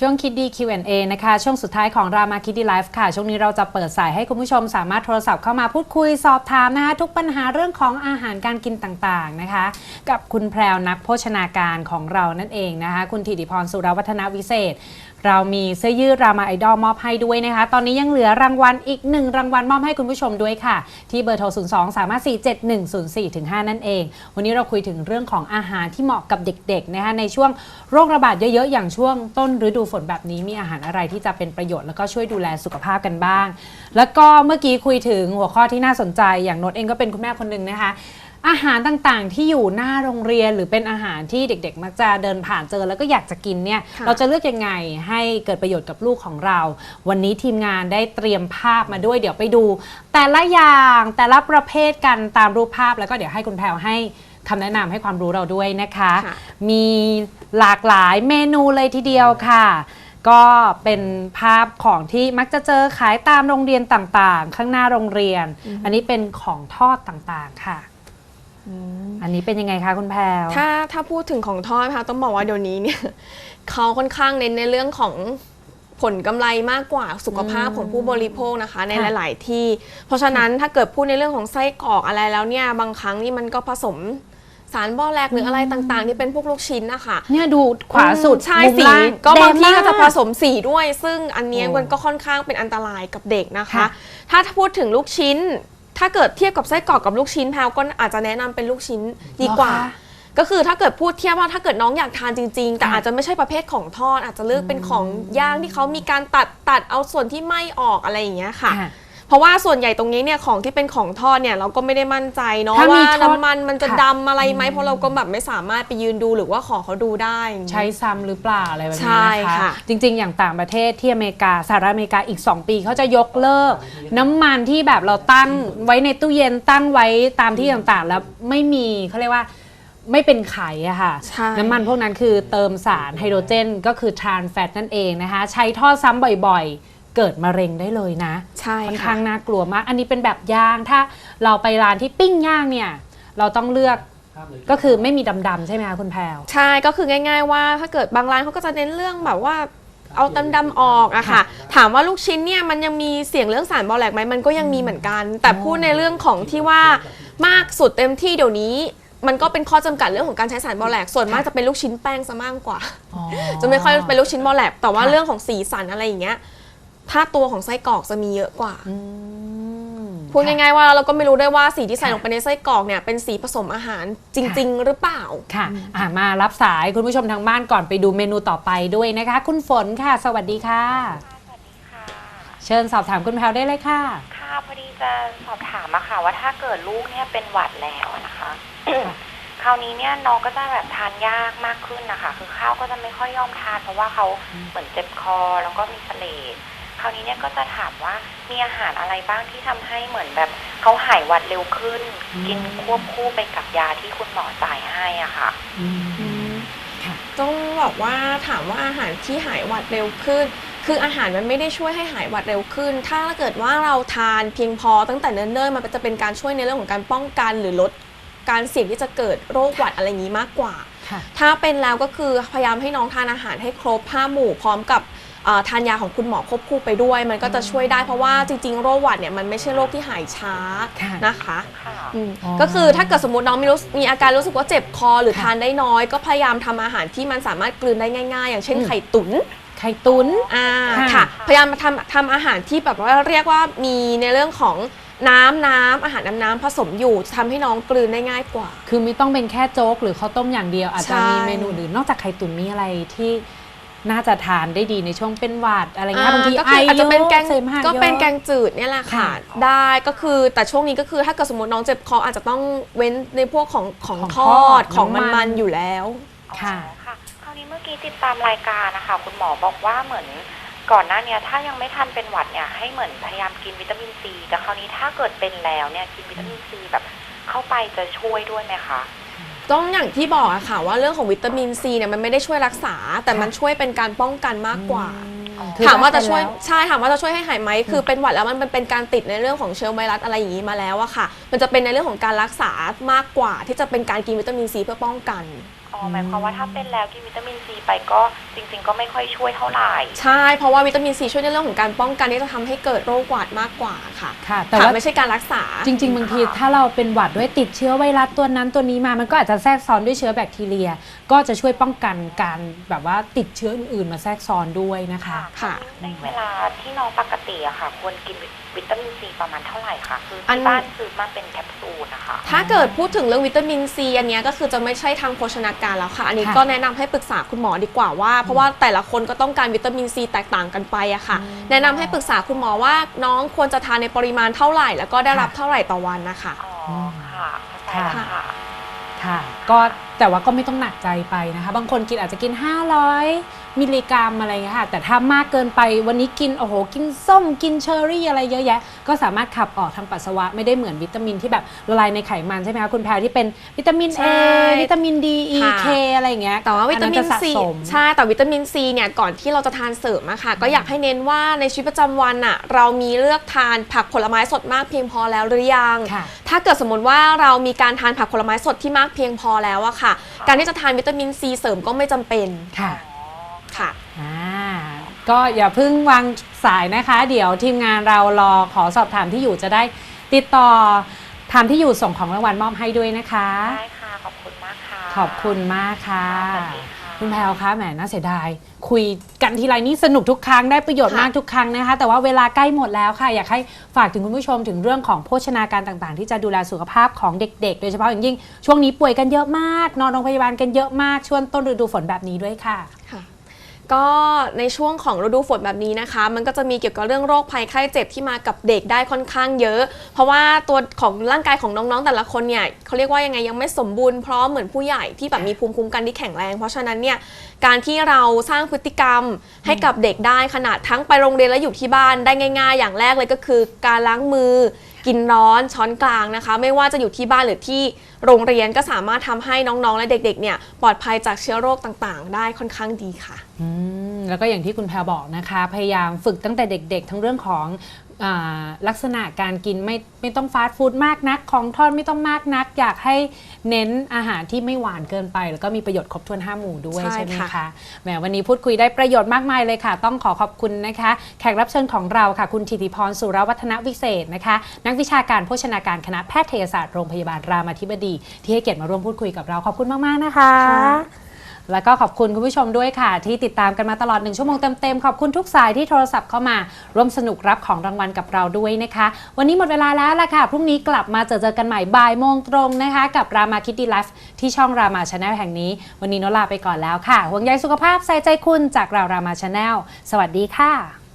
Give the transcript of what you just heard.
ช่วงคิดดี Q&A นะคะ ช่วงสุดท้ายของรามาคิดดีไลฟ์ค่ะ ช่วงนี้เราจะเปิดสายให้คุณผู้ชมสามารถโทรศัพท์เข้ามาพูดคุยสอบถามนะคะ ทุกปัญหาเรื่องของอาหารการกินต่างๆนะคะ กับคุณแพรวนักโภชนาการของเรานั่นเองนะคะ คุณธิติพรสุรวัฒนวิเศษ เรามีเสื้อยืดรามาไอดอลมอบให้ด้วยนะคะ ตอนนี้ยังเหลือรางวัลอีกหนึ่งรางวัลมอบให้คุณผู้ชมด้วยค่ะ ที่เบอร์โทร 0 2 3 5 4 7 1 0 4ถึง5นั่นเอง วันนี้เราคุยถึงเรื่องของอาหารที่เหมาะกับเด็กๆนะคะในช่วงโรคระบาดเยอะๆ อย่างช่วงต้นฤดูฝนแบบนี้มีอาหารอะไรที่จะเป็นประโยชน์แล้วก็ช่วยดูแลสุขภาพกันบ้าง แล้วก็เมื่อกี้คุยถึงหัวข้อที่น่าสนใจอย่างนตเองก็เป็นคุณแม่คนหนึ่งนะคะ อาหารต่างๆ ที่อยู่หน้าโรงเรียนหรือเป็นอาหารที่เด็ก ๆ มักจะเดินผ่านเจอแล้วก็อยากจะกินเนี่ยค่ะ เราจะเลือกยังไงให้เกิดประโยชน์กับลูกของเรา วันนี้ทีมงานได้เตรียมภาพมาด้วยเดี๋ยวไปดู แต่ละอย่างแต่ละประเภทกันตามรูปภาพแล้วก็เดี๋ยวให้คุณแพรวให้คำแนะนำให้ความรู้เราด้วยนะคะ ค่ะ มีหลากหลายเมนูเลยทีเดียวค่ะ ก็เป็นภาพของที่มักจะเจอขายตามโรงเรียนต่างๆ ข้างหน้าโรงเรียน อันนี้เป็นของทอดต่างๆค่ะ อันนี้เป็นยังไงคะคุณแพรวถ้าถ้าพูดถึงของทอดนะคะต้องบอกว่าเดี๋ยวนี้เนี่ยเขาค่อนข้างเน้นในเรื่องของผลกำไรมากกว่าสุขภาพอืมของผู้บริโภคนะคะ ในค่ะหลาย ๆ ที่ เพราะฉะนั้นถ้าเกิดพูดในเรื่องของไส้กรอกอะไรแล้วเนี่ยบางครั้งนี่มันก็ผสมสารบอแลกหรืออะไรต่างๆ ที่เป็นพวกลูกชิ้นนะคะเนี่ยดูขวาสุดใช่มุมสีล่างก็บางที่แดก็จะมผสมสีด้วย ซึ่งอันเนี้ยโอ้มันก็ค่อนข้างเป็นอันตรายกับเด็กนะคะค่ะถ้าพูดถึงลูกชิ้น ถ้าเกิดเทียบกับไส้กรอกกับลูกชิ้นแพลวก็อาจจะแนะนำเป็นลูกชิ้นดีกว่า เหรอคะก็คือถ้าเกิดพูดเทียบว่าถ้าเกิดน้องอยากทานจริง ๆ แต่ค่ะอาจจะไม่ใช่ประเภทของทอด อาจจะเลือกเป็นของย่างที่เขามีการตัดตัดเอาส่วนที่ไม่ออกอะไรอย่างเงี้ยค่ะ ค่ะ เพราะว่าส่วนใหญ่ตรงนี้เนี่ยของที่เป็นของทอดเนี่ยเราก็ไม่ได้มั่นใจเนาะถ้ามีว่าทอดน้ำมันมันจะค่ะ ดำอะไรไหมเพราะเราก็แบบไม่สามารถไปยืนดูหรือว่าขอเขาดูได้ใช้ซ้ำหรือเปล่าอะไรแบบใช่นี้นะคะ ค่ะ จริงๆ อย่างต่างประเทศที่อเมริกาสหรัฐอเมริกาอีก 2 ปีเขาจะยกเลิก น้ำมันที่แบบเราตั้งไว้ในตู้เย็นตั้งไว้ตามที่ต่างๆ แล้วไม่มีเขาเรียกว่าไม่เป็นไขอะค่ะ ใช่ น้ำมันพวกนั้นคือเติมสารไฮโดรเจนก็คือทรานแฟตนั่นเองนะคะ ใช้ทอดซ้ำบ่อยๆ เกิดมะเร็งได้เลยนะใช่ค่อนค่ะข้างน่ากลัวมาก อันนี้เป็นแบบย่างถ้าเราไปร้านที่ปิ้งย่างเนี่ย เราต้องเลือกก็คือไม่มีดำๆใช่ไหมคะคุณแพรวใช่ก็คือง่าย ๆ ว่าถ้าเกิดบางร้านเขาก็จะเน้นเรื่องแบบว่าเอาดำดำๆออกอะค่ะ ถามว่าลูกชิ้นเนี่ยมันยังมีเสี่ยงเรื่องสารบอแลกไหมมันก็ยังมีเหมือนกัน แต่พูดในเรื่องของที่ว่ามากสุดเต็มที่เดี๋ยวนี้ มันก็เป็นข้อจำกัดเรื่องของการใช้สารบอแลกส่วนมากจะเป็นลูกชิ้นแป้งซะมากกว่าจะไม่ค่อยเป็นลูกชิ้นบอแลกแต่ว่าค่ะเรื่องของสีสันอะไรอย่างเงี้ย ถ้าตัวของไส้กรอกจะมีเยอะกว่า อืมพูดง่ายๆว่าเราก็ไม่รู้ได้วยว่าสีที่ใส่ลงไปในไส้กรอกเนี่ยเป็นสีผสมอาหารจริง ๆ หรือเปล่า ค่ะอะ มารับสายคุณผู้ชมทางบ้านก่อนไปดูเมนูต่อไปด้วยนะคะ คุณฝนค่ะ สวัสดีค่ะสวัสดีค่ะเชิญสอบถามคุณแพรวได้เลยค่ะ ค่ะพอดีจะสอบถามอะค่ะ ว่าถ้าเกิดลูกเนี่ยเป็นหวัดแล้วอะนะคะ คราวนี้เนี่ยน้องก็จะแบบทานยากมากขึ้นนะคะ คือข้าวก็จะไม่ค่อยยอมทานเพราะว่าเขาเหมือนเจ็บคอแล้วก็มีเสลด คราวนี้เนี่ยก็จะถามว่ามีอาหารอะไรบ้างที่ทำให้เหมือนแบบเขาหายหวัดเร็วขึ้น อืม กินควบคู่ไปกับยาที่คุณหมอจ่ายให้อะค่ะค่ะ ต้องบอกว่าถามว่าอาหารที่หายหวัดเร็วขึ้น คืออาหารมันไม่ได้ช่วยให้หายหวัดเร็วขึ้น ถ้าเกิดว่าเราทานเพียงพอตั้งแต่เนิ่นๆมันจะเป็นการช่วยในเรื่องของการป้องกันหรือลดการเสี่ยงที่จะเกิดโรคหวัดอะไรอย่างนี้มากกว่า ค่ะ ถ้าเป็นแล้วก็คือพยายามให้น้องทานอาหารให้ครบห้าหมู่พร้อมกับเอ่อ ทานยาของคุณหมอควบคู่ไปด้วย มันก็จะช่วยได้เพราะว่าจริงๆ โรคหวัดเนี่ยมันไม่ใช่โรคที่หายช้าค่ะนะคะค่ะ อืมอ๋อก็คือถ้าเกิดสมมติน้องมีรู้มีอาการรู้สึกว่าเจ็บคอหรือค่ะทานได้น้อย ก็พยายามทำอาหารที่มันสามารถกลืนได้ง่าย ๆ อย่างเช่นอืม ไข่ตุ๋น ไข่ตุน อ่าค่ะค่ะ พยายามมาทำทำอาหารที่แบบว่าเรียกว่ามีในเรื่องของน้ำน้ำอาหารน้ำน้ำผสมอยู่จะทำให้น้องกลืนได้ง่ายกว่า คือไม่ต้องเป็นแค่โจ๊กหรือข้าวต้มอย่างเดียวอาจจะใช่มีเมนูอื่นนอกจากไข่ตุ๋นมีอะไรที่ น่าจะทานได้ดีในช่วงเป็นหวัดอะไรเงี้ยบางทีก็ไอคืออาจจะเป็นแกงเสมหะก็เป็นยอะแกงจืดเนี่ยแหละค่ะค่ะ ได้ก็คือแต่ช่วงนี้ก็คือถ้าเกิดสมมติน้องเจ็บคออาจจะต้องเว้นในพวกของของของททออดดของน้ำมันมันๆอยู่แล้วค่ะอ๋อค่ะ คราวนี้เมื่อกี้ติดตามรายการนะคะคุณหมอบอกว่าเหมือนก่อนหน้าเนี้ยถ้ายังไม่ทันเป็นหวัดเนี่ยให้เหมือนพยายามกินวิตามินซีแต่คราวนี้ถ้าเกิดเป็นแล้วเนี่ยกินวิตามินซีแบบเข้าไปจะช่วยด้วยไหมคะ ต้องอย่างที่บอกอะค่ะว่าเรื่องของวิตามินซีเนี่ยมันไม่ได้ช่วยรักษา แต่มันช่วยเป็นการป้องกันมากกว่า คือถามว่าจะได้ช่วยแล้ว ใช่ถามว่าจะช่วยให้หายไหมคือเป็นหวัดแล้วมันเป็นการติดในเรื่องของเชื้อไวรัสอะไรอย่างนี้มาแล้วอะค่ะ มันจะเป็นในเรื่องของการรักษามากกว่า ที่จะเป็นการกินวิตามินซีเพื่อป้องกัน อ๋ออ๋อหมายความว่าถ้าเป็นแล้วกินวิตามินซีไปก็จริง ๆ ก็ไม่ค่อยช่วยเท่าไหร่ ใช่เพราะว่าวิตามินซีช่วยในเรื่องของการป้องกันที่จะทำให้เกิดโรคหวัดมากกว่าค่ะค่ะแต่ค่ะว่าไม่ใช่การรักษา จริง ๆ บางทีถ้าเราเป็นหวัดด้วยติดเชื้อไวรัสตัวนั้นตัวนี้มา มันก็อาจจะแทรกซ้อนด้วยเชื้อแบคทีเรีย ก็จะช่วยป้องกันการแบบว่าติดเชื้ออื่นๆมาแทรกซ้อนด้วยนะคะ ค่ะ ในเวลาที่น้องปกติอะค่ะ ควรกินวิตามินซีประมาณเท่าไหร่คะคืออัน ที่บ้านซื้อมาเป็นแคปซูลนะคะ ถ้าเกิดพูดถึงเรื่องวิตามินซีอันเนี้ยก็คือจะไม่ใช่ทางโภชนาการแล้วค่ะ อันนี้ค่ะก็แนะนำให้ปรึกษาคุณหมอดีกว่าว่า เพราะว่าแต่ละคนก็ต้องการวิตามินซีแตกต่างกันไปอะค่ะ แนะนำให้ปรึกษาคุณหมอว่าน้องควรจะทานในปริมาณเท่าไหร่ แล้วก็ได้รับเท่าไหร่ต่อวันนะคะ อ๋อค่ะเข้าใจแล้วค่ะ ค่ะ ก็แต่ว่าก็ไม่ต้องหนักใจไปนะคะ บางคนกินอาจจะกิน 500 มิลลิกรัมอะไรเงี้ยค่ะ แต่ถ้ามากเกินไปวันนี้กินโอ้โหกินส้มกินเชอร์รี่อะไรเยอะแยะ ก็สามารถขับออกทางปัสสาวะไม่ได้เหมือนวิตามินที่แบบละลายในไขมันใช่ไหมคะคุณแพรที่เป็นวิตามินใช่ A วิตามิน D E ค่ะ K อะไรอย่างเงี้ยแต่ว่าวิตามินอัจะซีสะสม ใช่แต่วิตามินซีเนี่ยก่อนที่เราจะทานเสริมอะค่ะ ก็อยากให้เน้นว่าในชีวิตประจำวันอะเรามีเลือกทานผักผลไม้สดมากเพียงพอแล้วหรือยัง ค่ะ ถ้าเกิดสมมติว่าเรามีการทานผักผลไม้สดที่มากเพียงพอแล้วอะค่ะ การที่จะทานวิตามินซีเสริมก็ไม่จำเป็น ค่ะค่ะอ่า ก็อย่าเพิ่งวางสายนะคะ เดี๋ยวทีมงานเรารอขอสอบถามที่อยู่จะได้ติดต่อถามที่อยู่ส่งของรางวัลมอบให้ด้วยนะคะ ได้ค่ะ ขอบคุณมากค่ะขอบคุณมากค่ะสวัสดีค่ะคุณแพลวคะแหมน่าเสียดาย คุยกันทีไรนี่สนุกทุกครั้งได้ประโยชน์ค่ะมากทุกครั้งนะคะ แต่ว่าเวลาใกล้หมดแล้วค่ะ อยากให้ฝากถึงคุณผู้ชมถึงเรื่องของโภชนาการต่างๆ ที่จะดูแลสุขภาพของเด็กๆ โดยเฉพาะอย่างยิ่งช่วงนี้ป่วยกันเยอะมาก นอนโรงพยาบาลกันเยอะมากช่วงต้นฤดูฝนแบบนี้ด้วยค่ะค่ะ ก็ในช่วงของฤดูฝนแบบนี้นะคะ มันก็จะมีเกี่ยวกับเรื่องโรคภัยไข้เจ็บที่มากับเด็กได้ค่อนข้างเยอะ เพราะว่าตัวของร่างกายของน้องๆ แต่ละคนเนี่ยเขาเรียกว่ายังไงยังไม่สมบูรณ์พร้อมเหมือนผู้ใหญ่ที่แบบมีภูมิคุ้มกันที่แข็งแรง เพราะฉะนั้นเนี่ยการที่เราสร้างพฤติกรรมให้กับเด็กได้ขนาดทั้งไปโรงเรียนและอยู่ที่บ้านได้ง่าย ๆ อย่างแรกเลยก็คือ การล้างมือ กินร้อนช้อนกลางนะคะ ไม่ว่าจะอยู่ที่บ้านหรือที่โรงเรียนก็สามารถทำให้น้องๆ และเด็กๆเนี่ยปลอดภัยจากเชื้อโรคต่างๆ ได้ค่อนข้างดีค่ะแล้วก็อย่างที่คุณแพรบอกนะคะ พยายามฝึกตั้งแต่เด็ก ๆ ทั้งเรื่องของ ลักษณะการกินไม่ไม่ต้องฟาสต์ฟู้ดมากนัก ของทอดไม่ต้องมากนัก อยากให้เน้นอาหารที่ไม่หวานเกินไป แล้วก็มีประโยชน์ครบถ้วนห้าหมู่ด้วยใช่ใช่ไหมค่ะคะแหมวันนี้พูดคุยได้ประโยชน์มากมายเลยค่ะ ต้องขอขอบคุณนะคะ แขกรับเชิญของเราค่ะ คุณธิติพรสุรวัฒนวิเศษนะคะ นักวิชาการโภชนาการคณะแพทยศาสตร์โรงพยาบาลรามาธิบดี ที่ให้เกียรติมาร่วมพูดคุยกับเราขอบคุณมากๆนะคะ แล้วก็ขอบคุณคุณผู้ชมด้วยค่ะ ที่ติดตามกันมาตลอดหนึ่งชั่วโมงเต็มๆ ขอบคุณทุกสายที่โทรศัพท์เข้ามา ร่วมสนุกรับของรางวัลกับเราด้วยนะคะ วันนี้หมดเวลาแล้วล่ะค่ะ พรุ่งนี้กลับมาเจอเจอกันใหม่บ่ายโมงตรงนะคะ กับรามาคิดดีไลฟ์ที่ช่องรามาชาแนลแห่งนี้ วันนี้โนลาไปก่อนแล้วค่ะห่วงใยสุขภาพใส่ใจคุณจากเรารามาชาแนลสวัสดีค่ะ